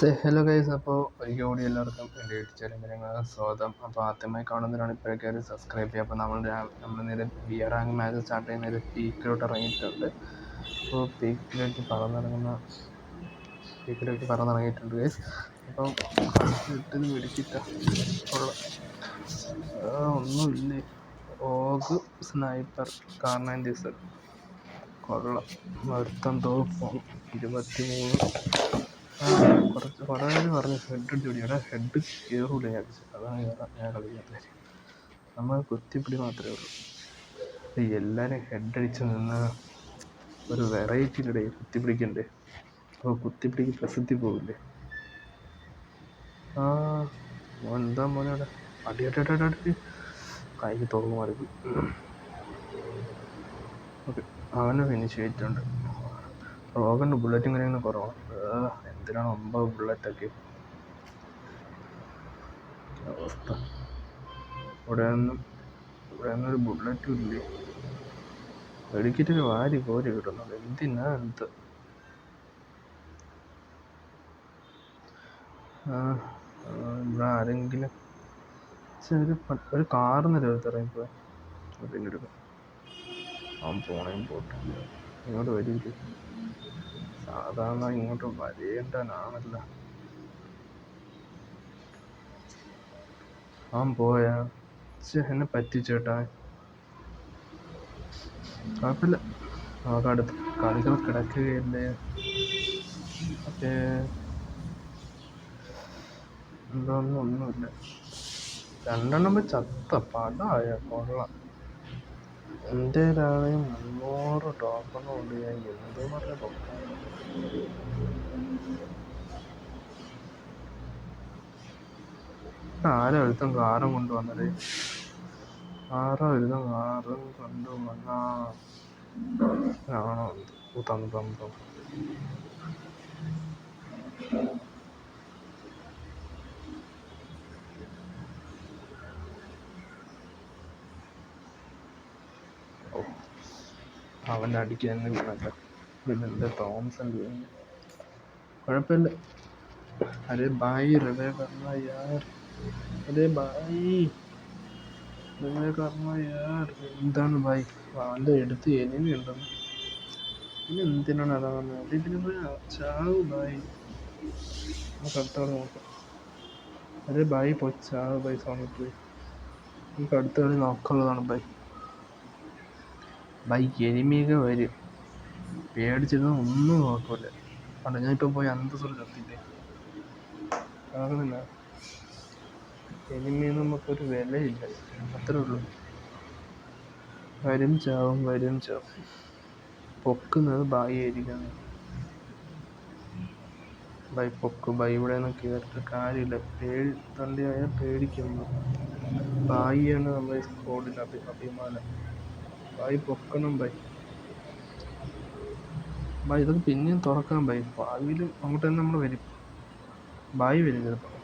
Hello guys അപ്പോൾ ഒരിക്കൽ കൂടി എല്ലാവർക്കും എന്റെ യൂട്യൂബ് സ്വാഗതം. അപ്പോൾ ആദ്യമായി കാണുന്നവരാണ് ഇപ്പോഴൊക്കെ ഒരു സബ്സ്ക്രൈബ് ചെയ്യുക. അപ്പോൾ നമ്മൾ നമ്മൾ നേരെ B R rank match start ചെയ്യുന്ന ഒരു പീക്കിലോട്ട് ഇറങ്ങിയിട്ടുണ്ട്. അപ്പോൾ പീക്കിലേക്ക് പറന്നിറങ്ങുന്ന പീക്കിലേക്ക് പറന്നിറങ്ങിയിട്ടുണ്ട് ഗൈസ് അപ്പോൾ ഇട്ടത് പിടിച്ചിട്ട ഒന്നുമില്ലേ. ഓഗ് സ്നൈപ്പർ കാർ നയന്റി സെവൻ കൊള്ളാം മൊത്തം തോപ്പം ഇരുപത്തി മൂന്ന് കുറച്ച് കുറേ പേര് പറഞ്ഞു ഹെഡ് അടിപൊളിയാണ് ഹെഡ് കയറൂല ഞാൻ അതാണ് ഞാൻ കളിക്കാത്തത് നമ്മൾ കുത്തിപ്പിടി മാത്രമേ ഉള്ളൂ എല്ലാവരും ഹെഡ് അടിച്ച് നിന്ന് ഒരു വെറൈറ്റിയുടെ കുത്തിപ്പിടിക്കണ്ടേ അപ്പോൾ കുത്തിപ്പിടിക്ക് പ്രസിദ്ധി പോകില്ലേ ആ എന്താ മോനെ അവിടെ അടി അടി അടി അടി കൈക്ക് തുറന്നു മാറി ഓക്കെ അവനെ ഫിനിഷ് ചെയ്തിട്ടുണ്ട് റോഗന്റെ ബുള്ളറ്റും കാര്യങ്ങളും കുറവാണ് എന്തിനാണ് ഒമ്പത് ബുള്ളറ്റൊക്കെ അവസ്ഥ? ഇവിടെ ഒന്നും ഇവിടെ ഒന്നും ഒരു ബുള്ളറ്റും ഇല്ല. വെടിക്കിട്ടൊരു വാരി കോരി കിട്ടുന്നുണ്ട് എന്തിനാ എന്ത് ഇവിടെ ആരെങ്കിലും ഒരു ഒരു കാറിന്ന് എടുക്കാം അവൻ പോണേം പോട്ടെ ഇങ്ങോട്ട് വരില്ല? സാധാരണ ഇങ്ങോട്ട് വരേണ്ടനാണല്ല അവൻ പോയാ? എന്നെ പറ്റിച്ചേട്ടാ കുഴപ്പമില്ല. നമുക്ക് അടുത്ത് കളികൾ കിടക്കുകയല്ലേ? മറ്റേ എന്തോന്നും ഒന്നുമില്ല രണ്ടെണ്ണം ചത്ത പടമായ കൊള്ളാം. എന്റേലാണെങ്കിൽ മുന്നൂറ് ടോക്കൺ കൊണ്ട് ഞാൻ എന്ത് പറഞ്ഞ ആരാ ഒരുത്തൻ കാറും കൊണ്ട് വന്നത് ആരാ ഒരുത്തൻ കാറും കൊണ്ട് വന്ന ആണോ തന്നു തന്നു തന്നു അവന്റെ അടിക്കാൻ തന്നെ വീണല്ലോ പിന്നെ തോമസ് തോമസൺ വീണു. കുഴപ്പമില്ല. അരെ ബായി റിവേ കർമ്മ യാർ. അരെ ബായി റിവേ കർമ്മ യാർ. എന്താണ് ബായി അവന്റെ എടുത്ത് എനിമി ഉണ്ടെന്ന് പിന്നെ എന്തിനാണ് അതാകുന്നത് ഇതിന് ചാവു ബായി നമുക്ക് അടുത്തോടെ നോക്കാം. അരെ ബായി പോയി. ചാവ് ബായി സോണി പോയി. നമുക്ക് അടുത്ത കളി നോക്കാനുള്ളതാണ് ബായി ബൈ എനിമിയൊക്കെ വരും. പേടിച്ചിരുന്ന ഒന്നും കുഴപ്പമില്ല. ഞാൻ ഞാനിപ്പോൾ പോയി അന്തസ്സോട് കത്തില്ലേ കാണുന്നില്ല എനിമി നമുക്കൊരു വിലയില്ല. അത്രേ ഉള്ളൂ. വരും ചാവും വരും ചാവും. പൊക്കുന്നത് ബായി ആയിരിക്കും ബൈ പൊക്ക് ബൈ ഇവിടെ നിന്ന് കയറിയിട്ട് കാര്യമില്ല. പേടി തള്ളിയായാൽ പേടിക്കുന്നു. ബായിയാണ് നമ്മുടെ സ്കോഡിന്റെ അഭി അഭിമാനം. ബായി പൊക്കണം ഭായി ഭായി ഇതൊക്കെ പിന്നെയും തുറക്കാം ഭായി ഭാവിയിൽ അങ്ങോട്ട് തന്നെ നമ്മൾ വരും. ഭായി വരും ചിലപ്പോൾ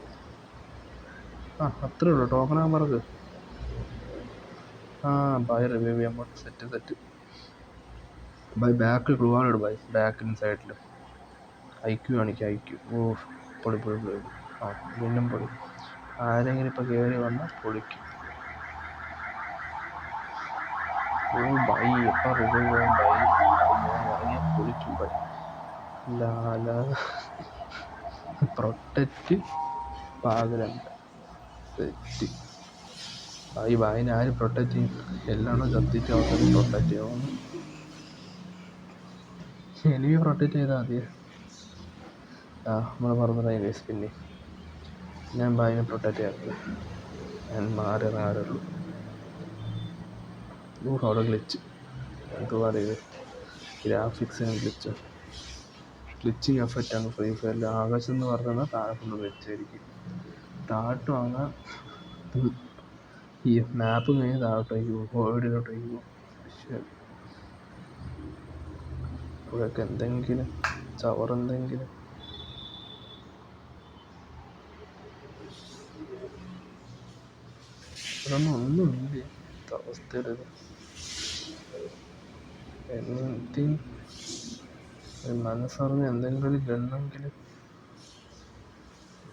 ആ അത്രേ ഉള്ളൂ ടോക്കൺ ആകുമ്പോൾ ആ ഭായി റിവ്യൂ ചെയ്യാൻ പോട്ടെ സെറ്റ് സെറ്റ് ഭായ് ബാക്കിൽ ക്ലൂ ആണ് ബൈ സൈഡിൽ സൈഡിലും ഐക്യു കാണിക്കുക ഐക്യു ഓ പൊളി പൊളി പൊളി. ആ വീണ്ടും പൊളി. ആരെങ്കിലും ഇപ്പോൾ കയറി വന്നാൽ പൊളിക്കും. റിവൈവ് ആവും ബൈ വാങ്ങിയാൽ പൊളിക്കും ബൈ ലാല പ്രൊട്ടക്റ്റ് പാകലുണ്ട് സെറ്റ് ഈ ബായിനെ ആര് പ്രൊട്ടക്റ്റ് ചെയ്യും? എല്ലാണോ അവസരം പ്രൊട്ടക്റ്റ് ചെയ്യാവുന്നു എനിക്ക് പ്രൊട്ടക്റ്റ് ചെയ്താൽ മതി. ആ നമ്മൾ പറഞ്ഞതായി ഗൈസ് പിന്നെ. ഞാൻ ബായിനെ പ്രൊട്ടക്റ്റ് ചെയ്യാറില്ല. ഞാൻ മാറി ഇറങ്ങാറുള്ളൂ അവിടെ ഗ്ലിച്ച് എന്തുവാ ഇത് ഗ്രാഫിക്സിന് ഗ്ലിച്ച് ഗ്ലിച്ചിങ് എഫക്റ്റാണ് ഫ്രീ ഫയറിൽ ആകാശം എന്ന് പറഞ്ഞാൽ താഴെ കൊണ്ട് വെച്ചായിരിക്കും വാങ്ങാൻ ഈ മാപ്പ് കഴിഞ്ഞ് താഴോട്ടേക്ക് പോകും കോവിഡിലോട്ടേക്ക് പോകും പക്ഷേ ഇവിടെയൊക്കെ എന്തെങ്കിലും? ചവറെന്തെങ്കിലും ഒന്നും ഒന്നുമില്ലേ. അവസ്ഥയിലത് എന്തി മനസ്സറിഞ്ഞ് എന്തെങ്കിലും ഒരു ഗണ്ണെങ്കിൽ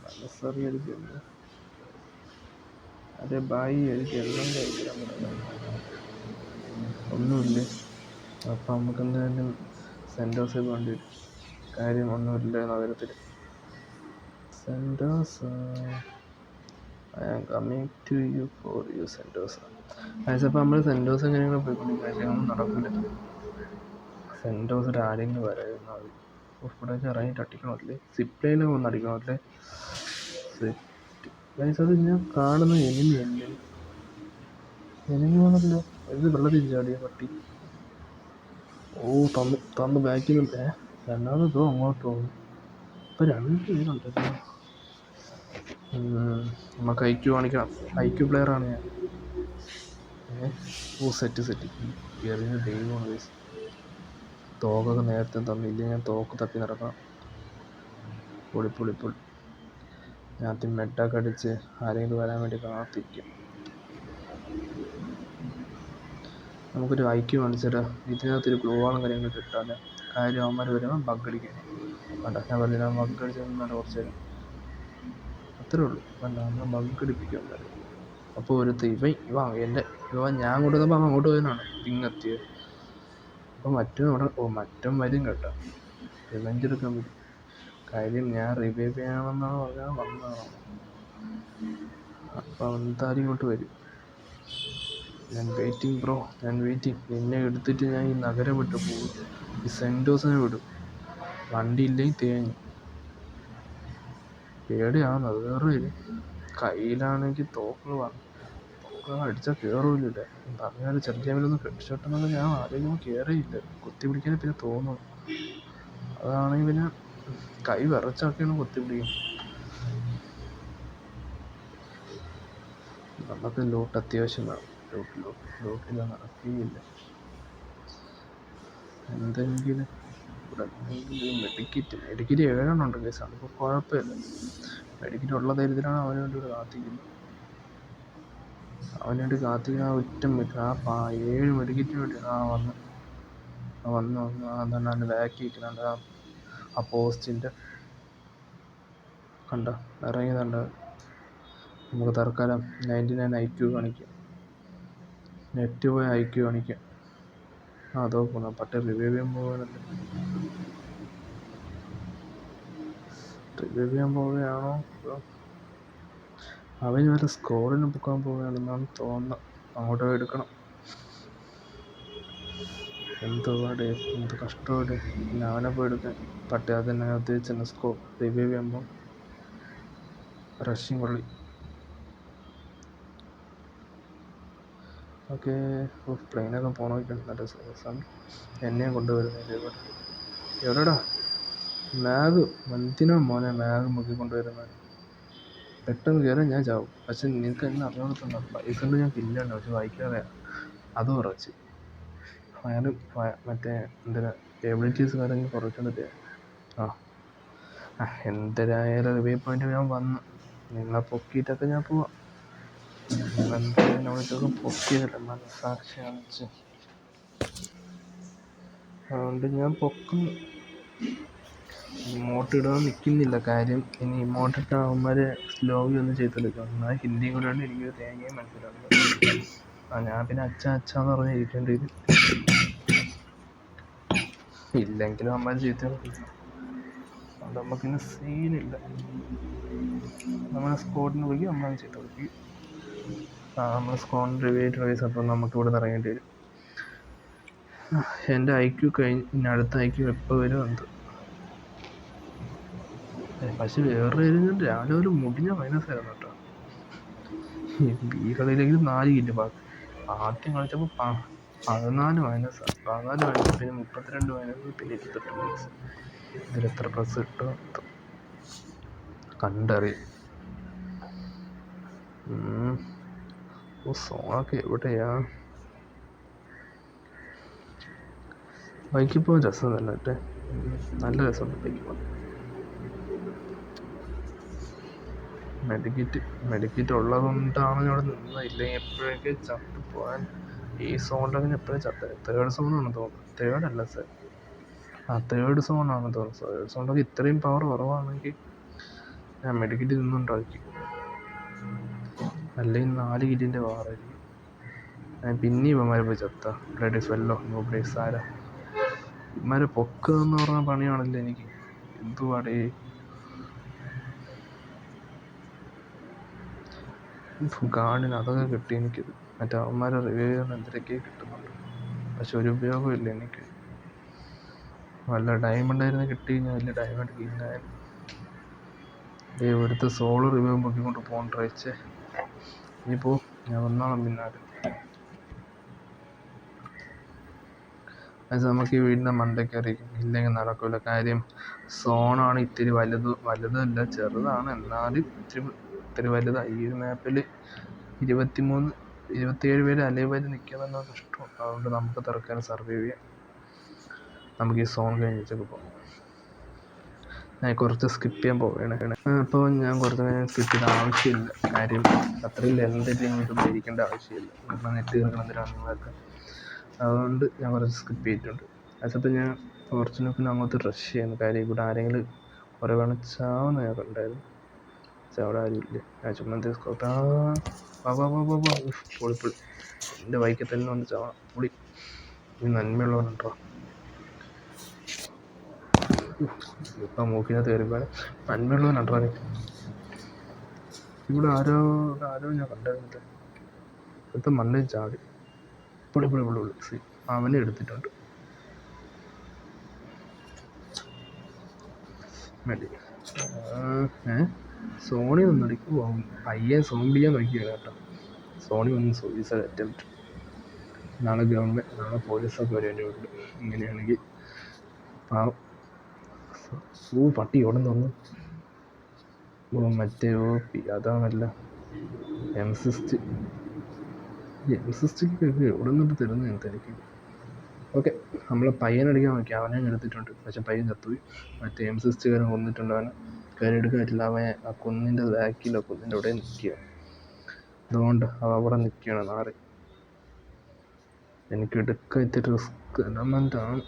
മനസ്സറിയ ഒരു ഗണ്ണ്. അതെ ബായി എനിക്ക് എല്ലാം കഴിക്കാൻ ഒന്നുമില്ല. അപ്പം നമുക്ക് എന്തായാലും സെന്റോസിൽ പോകേണ്ടി വരും കാര്യം ഒന്നുമില്ല നഗരത്തിൽ Sentosa I am coming to you for you Sentosa അപ്പോൾ നമ്മൾ സെന്റോസ് എങ്ങനെയാണ് പോയിക്കൊണ്ടിരിക്കുന്നത് കാര്യങ്ങളൊന്നും നടക്കില്ല സെന്റോസിൽ ആരെങ്കിലും വരായിരുന്നു മതി ഇവിടെ ഇറങ്ങി അടിക്കണമല്ലേ സിപ്ലൈനൊക്കെ ഒന്ന് അടിക്കണമല്ലേ ഗൈസ് അത് ഞാൻ കാണുന്ന എനിമി അല്ലേ? എനിമി വന്നില്ല ഇത് വെള്ളത്തിൽ ചാടിയ പട്ടി. ഓ തന്ന് തന്ന് ബാക്കിൽ നിന്ന് രണ്ടാമത് അങ്ങോട്ട്? പോകും ഇപ്പം രണ്ട് പേരുണ്ടല്ലോ നമുക്ക് ഐക്യു കാണിക്കണം. ഐക്യു പ്ലെയറാണ് ഞാൻ. ഓ സെറ്റ് സെറ്റ് എറിഞ്ഞ ദൈവമാണ് ഗൈസ് തോക്കൊക്കെ നേരത്തെ തന്നില്ല ഞാൻ തോക്ക് തപ്പി നടക്കണം. പൊളി പൊളി പൊളി. ഞാൻ ആദ്യം മെഡൊക്കെ അടിച്ച് ആരെങ്കിലും വരാൻ വേണ്ടി കാത്തിരിക്കും. നമുക്കൊരു ഐക്യം കാണിച്ചിട്ട് ഇതിനകത്തൊരു ഗ്ലൂ കാര്യങ്ങൾ കിട്ടാതെ കാര്യം അവന്മാർ വരുമ്പോൾ ബഗ് അടിക്കും വേണ്ട ഞാൻ പറഞ്ഞില്ല ബഗ് അടിച്ച് നല്ല കുറച്ച് നേരം അത്രേ ഉള്ളൂ. വേണ്ട നമ്മൾ ബഗ് അടിപ്പിക്കും അപ്പോൾ ഒരു ഇവൻ ഇവ എന്റെ ഇവ ഞാൻ കൊണ്ടുവന്നപ്പോൾ അവൻ അങ്ങോട്ട് പോയതാണ് പിങ്ങെത്തിയത് അപ്പോൾ മറ്റും അവിടെ ഓ മറ്റും വരും കേട്ടോ. റിവെഞ്ച് എടുക്കാൻ പറ്റും. കാര്യം ഞാൻ റിവൈവ് ചെയ്യണമെന്നാണ് പറഞ്ഞാൽ വന്നതാണ്? അപ്പോൾ എന്തായാലും ഇങ്ങോട്ട് വരും. ഞാൻ വെയിറ്റിംഗ് ബ്രോ ഞാൻ വെയിറ്റിംഗ് നിന്നെ എടുത്തിട്ട് ഞാൻ ഈ നഗരം വിട്ട് പോകും. ഈ സെന്റോസിനെ വിടും. വണ്ടി ഇല്ലെങ്കിൽ തേഞ്ഞു. പേടിയാണ്. അത് വേറെ കയ്യിലാണെങ്കിൽ തോക്കുകൾ തോക്കുകൾ അടിച്ചാൽ കയറൂല പറഞ്ഞാൽ ചെറിയ ടൈമിലൊന്നും ഹെഡ്ഷോട്ടെന്നൊക്കെ ഞാൻ ആലോചിക്കുമ്പോൾ കയറിയില്ല കുത്തി പിടിക്കാൻ പിന്നെ തോന്നും അതാണെങ്കിൽ പിന്നെ കൈ വിറച്ചൊക്കെയാണ് കുത്തി പിടിക്കും. നമുക്ക് ലൂട്ട് അത്യാവശ്യം വേണം. ലൂട്ട് ലൂട്ട് ലൂട്ടില്ല നടക്കുകയില്ല. എന്തെങ്കിലും ഇവിടെ എന്തെങ്കിലും മെഡിക്കറ്റ് മെഡിക്കറ്റ് ഏഴെണ്ണം ഉണ്ട് കേസ് അതിപ്പോൾ കുഴപ്പമില്ല. മെഡിക്കറ്റ് ഉള്ള ധൈര്യത്തിലാണ് അവന് വേണ്ടി ഇവിടെ കാത്തിക്കുന്നത് അവന് വേണ്ടി കാത്തിരിക്കുന്ന ആ ഒറ്റ മിനിറ്റ് ആ പാ ഏഴ് മെഡിക്കറ്റിന് വേണ്ടി ആ വന്ന് ആ വന്ന് വന്ന് ആ എന്താണ് അതിന്റെ ബാക്കി ഇരിക്കുന്നുണ്ട് ആ ആ പോസ്റ്റിന്റെ കണ്ട? ഇറങ്ങിയതുണ്ട്. നമുക്ക് തൽക്കാലം നയന്റി നയൻ ഐ ക്യൂ കാണിക്കാം. നെറ്റ് പോയ ഐ ക്യൂ കാണിക്കാം. അതോ പോണ പട്ടേ റിവ്യൂ ചെയ്യാൻ പോകാനല്ലേ റിവ്യൂ ചെയ്യാൻ പോവുകയാണോ? അവന് വല്ല സ്കോറിന് പൊക്കാൻ പോവുകയാണെന്നാണ് തോന്നുന്നത്. അങ്ങോട്ട് എടുക്കണം. എടുക്കണം എന്തുപാട് എന്ത് കഷ്ടപ്പാട്. പിന്നെ അവനെ പോയി എടുക്കാൻ പട്ടി അത് തന്നെ ഉദ്ദേശിച്ച സ്കോ റിവ്യൂ ചെയ്യുമ്പോൾ. റഷ്യൻ കൊള്ളി ഓക്കെ പ്ലെയിനൊക്കെ പോകണമെങ്കിൽ നല്ല രസമാണ്. എന്നെയും കൊണ്ടുവരുന്നത് എവിടെടാ? മാഗ് എന്തിനാ മോനെ മാഗ് മുക്കി കൊണ്ടുവരുന്നത്? പെട്ടെന്ന് കയറാൻ ഞാൻ ചാവും. പക്ഷെ നിനക്ക് എന്നെ അറിഞ്ഞോടത്തുണ്ട് പൈസ കൊണ്ട് ഞാൻ കില്ലാണ് പക്ഷെ വായിക്കാതെ അത് കുറച്ച് ഫയർ മറ്റേ എന്തിനാ എബിലിറ്റീസ് കാര്യങ്ങൾ കുറച്ചുകൊണ്ടിട്ട് ആ. ആ എന്തരായാലും റിവ്യൂ പോയിന്റ് ഞാൻ വന്നു നിങ്ങളെ പൊക്കിയിട്ടൊക്കെ ഞാൻ പോവാം. അവിടേക്കൊക്കെ പൊക്കിയതല്ലേ? മനസ്സാക്ഷി കാണിച്ച്. അതുകൊണ്ട് ഞാൻ പൊക്കുന്നു. ഇമോട്ട് ഇടാൻ നിൽക്കുന്നില്ല. കാര്യം ഇനി ഇമോട്ട് ഇട്ട അവന്മാരെ സ്ലോവി ഒന്ന് ചെയ്തെടുക്കും. എന്നാൽ ഹിന്ദി കൂടെ എനിക്ക് തേങ്ങയും മനസ്സിലാവില്ല ആ ഞാൻ പിന്നെ അച്ഛ അച്ഛന്ന് പറഞ്ഞ് ഇരിക്കേണ്ടി വരും. ഇല്ലെങ്കിലും അവന്മാർ ചെയ്ത് അതുകൊണ്ട് സീനില്ല നമ്മളെ സ്കോഡിന് പോയി അമ്മ ചെയ്ത് കൊടുക്കും. ആ നമ്മൾ സ്കോഡിന് റിവേറ്റ് റൈസ് അപ്പം നമുക്ക് ഇവിടെ നിന്ന് ഇറങ്ങേണ്ടി വരും. എന്റെ ഐ ക്യു കഴിഞ്ഞ് ഇനി അടുത്ത ഐ ക്യു എപ്പോൾ വരും എന്ത് പക്ഷെ വേറെ കാര്യം രാവിലെ ഒരു മുടിഞ്ഞ മൈനസ് ആയിരുന്നു കേട്ടോ. ഈ കളിയിലെങ്കിലും നാല് കില്ല് ബാക്കി ആദ്യം കളിച്ചപ്പോൾ പതിനാല് മൈനസ് പതിനാല് മൈനസ് പിന്നെ മുപ്പത്തിരണ്ട് മൈനസ് പിന്നെ ഇരുപത്തെട്ട് മൈനസ് ഇതിൽ എത്ര പ്ലസ് കിട്ടും കണ്ടറിയും. ഓ സോണൊക്കെ എവിടെയാ? ബൈക്കിൽ പോകാൻ രസം തന്നെ നല്ല രസമുണ്ട് ബൈക്കിൽ മെഡിക്കറ്റ് മെഡിക്കറ്റ് ഉള്ളത് കൊണ്ടാണ് ഞാൻ അവിടെ നിന്നത്. ഇല്ലെങ്കിൽ എപ്പോഴൊക്കെ ചത്ത് പോകാൻ ഈ സോണിലൊക്കെ എപ്പോഴും ചത്ത? തേർഡ് സോണാണ് തോന്നുന്നത് തേർഡ് അല്ല സർ ആ തേർഡ് സോണാണ് തോന്നുന്നത് തേർഡ് സോണിലൊക്കെ ഇത്രയും പവർ കുറവാണെങ്കിൽ ഞാൻ മെഡിക്കറ്റ് നിന്നുണ്ടാക്കി അല്ലെങ്കിൽ നാല് കിറ്റിന്റെ വാറായിരിക്കും ഞാൻ പിന്നെ ഇവന്മാരെ പോയി ചത്ത. ബ്ലഡ് ഫെല്ലോ നോ ബ്ലേസ് ആരാ ഇവന്മാരെ പൊക്കുക എന്ന് പറഞ്ഞ പണിയാണല്ലോ എനിക്ക്. എന്തുവാടേ? ഗാർഡിന് അതൊക്കെ കിട്ടി എനിക്കിത് മറ്റേ അവന്മാരെ റിവ്യൂ ചെയ്യുന്ന എന്തൊക്കെയോ കിട്ടുന്നുണ്ട് പക്ഷെ ഒരു ഉപയോഗമില്ല എനിക്ക്. വല്ല ഡയമണ്ട് ആയിരുന്നു കിട്ടി കഴിഞ്ഞാൽ വലിയ ഡയമണ്ട് കിന്നായാലും ഏ ഒരുത്ത സോൾ റിവ്യൂ പൊക്കിക്കൊണ്ട് പോകണ്ട ഇനി ഇനിയിപ്പോ ഞാൻ വന്നോളാം പിന്നാലെ. അത് നമുക്ക് ഈ വീടിന്റെ മണ്ടയ്ക്ക് അറിയിക്കും ഇല്ലെങ്കിൽ നടക്കില്ല കാര്യം സോണാണ് ഇത്തിരി വലുത് വലുതല്ല ചെറുതാണ്. എന്നാലും ഇത്തിരി ഇത്തിരി വലുതാണ് ഈ ഒരു മാപ്പിൽ ഇരുപത്തിമൂന്ന് ഇരുപത്തിയേഴ് പേര് അലൈവായിട്ട് നിൽക്കുമെന്നാണ് ഇഷ്ടം. അതുകൊണ്ട് നമുക്ക് തറക്കാൻ സർവൈവ് ചെയ്യാം. നമുക്ക് ഈ സോൺ കഴിഞ്ഞിട്ടൊക്കെ പോകാം ഞാൻ കുറച്ച് സ്കിപ്പ് ചെയ്യാൻ പോവുകയാണ്. അപ്പോൾ ഞാൻ കുറച്ച് നേരം സ്കിപ്പ് ചെയ്ത ആവശ്യമില്ല. കാര്യം അത്രയും ലെന്തായിട്ട് ഇത് ഉപയോഗിക്കേണ്ട ആവശ്യമില്ല. കാരണം നെറ്റ് തീർക്കണമെന്നില്ല അതുകൊണ്ട് ഞാൻ കുറച്ച് സ്കിപ്പ് ചെയ്തിട്ടുണ്ട്. അതിപ്പോൾ ഞാൻ ഫോർച്യൂണപ്പിന് അങ്ങോട്ട് റഷ് ചെയ്യുന്നു. കാര്യം ഇവിടെ ആരെങ്കിലും കുറേ വേണം ചാവുന്ന പക്ഷെ അവിടെ ആരുമില്ല ഞാൻ ചുമ്മാ സ്കോട്ട് ആ വാ എന്റെ ബൈക്കിൽ തന്നെ വന്ന് ചാവാം പൊളി ഈ നന്മയുള്ളവനുണ്ടോ ഇപ്പം മൂക്കിനകത്ത് കയറിപ്പോയാൽ നന്മയുള്ളവനുണ്ടോ നീ ഇവിടെ ആരോ ആരോ ഞാൻ കണ്ടായിരുന്നില്ല ഇവിടുത്തെ മണ്ണയും ചാടി പൊളി പൊളി പൊളി പൊളി സി അവനെ എടുത്തിട്ടുണ്ട് മതി സോണി ഒന്ന് അടിക്കുമോ പയ്യെ സോൺ ചെയ്യാൻ നോക്കിയാണ് കേട്ടോ. സോണി ഒന്ന് സൂയിസൈഡ് അറ്റംപ്റ്റ്. നാളെ ഗവൺമെന്റ് നാളെ പോലീസൊക്കെ വരേണ്ടി ഉണ്ട് ഇങ്ങനെയാണെങ്കിൽ പാവം. സൂ പട്ടി ഓടുന്നു ഓ മറ്റേ ഓ പി അതാണല്ല. എം സിസ്റ്റ്. എം സിസ്റ്റ് എവിടെ നിന്നിട്ട് തരുന്നത് എനിക്ക്. ഓക്കെ നമ്മൾ പയ്യനടിക്കാൻ നോക്കി. അവനെ എടുത്തിട്ടുണ്ട്. പക്ഷെ പയ്യൻ ചത്തുപോയി. മറ്റേ എം സിസ്റ്റുകാരൻ കൊന്നിട്ടുണ്ട് അവനെ. കയറി എടുക്കാൻ പറ്റില്ല. അവൻ ആ കുന്നിന്റെ ബാക്കിലോ കുന്നിന്റെ അവിടെ നിൽക്കുക അതുകൊണ്ട് അവ അവിടെ നിൽക്കുകയാണ് നാറി എനിക്ക് എടുക്കാൻ ഇത്തിരി റിസ്ക് എന്താണ് ആണ്.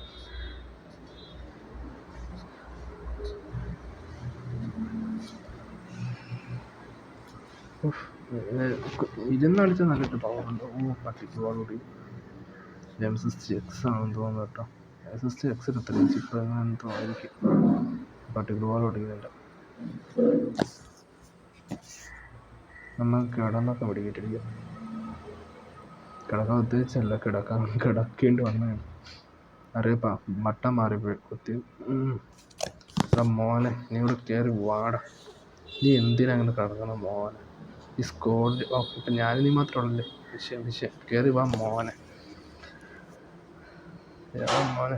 ഉഫ്, ഏ, കു- ഇരുന്നടിച്ച നല്ലിട്ട് പവറുണ്ട് ഓ പട്ടിക്ക് പാടുകൂടി എം സിക്സ്റ്റി എക്സ് ആണെന്ന് തോന്നുന്നു കേട്ടോ. എം സിക്സ്റ്റി എക്സ് എത്രയും ചിപ്പ് എന്തോ ആയിരിക്കും പട്ടിക്ക് പാട് ഓടിക്കുന്നുണ്ട്. നമ്മൾ കിടന്നൊക്കെ പിടിക്കിട്ടിരിക്കും കിടക്കാൻ ഉദ്ദേശിച്ചല്ല കിടക്കാൻ കിടക്കേണ്ടി വന്നതാണ്. അറിയപ്പാ മട്ടം മാറിപ്പോയി. കുത്തി. മോനെ നീ ഇവിടെ കയറി വാടാ. നീ എന്തിനാ കിടക്കണം മോനെ? ഈ സ്കോഡ് ഇപ്പം ഞാൻ നീ മാത്രമല്ലേ വിഷയം വിഷയം. കയറി വാ മോനെ. മോനെ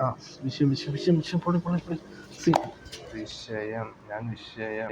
ആ വിഷയം വിഷയം വിഷയം വിഷയം പൊളി പൊളി പൊളി വിഷയം ഞാൻ വിഷയം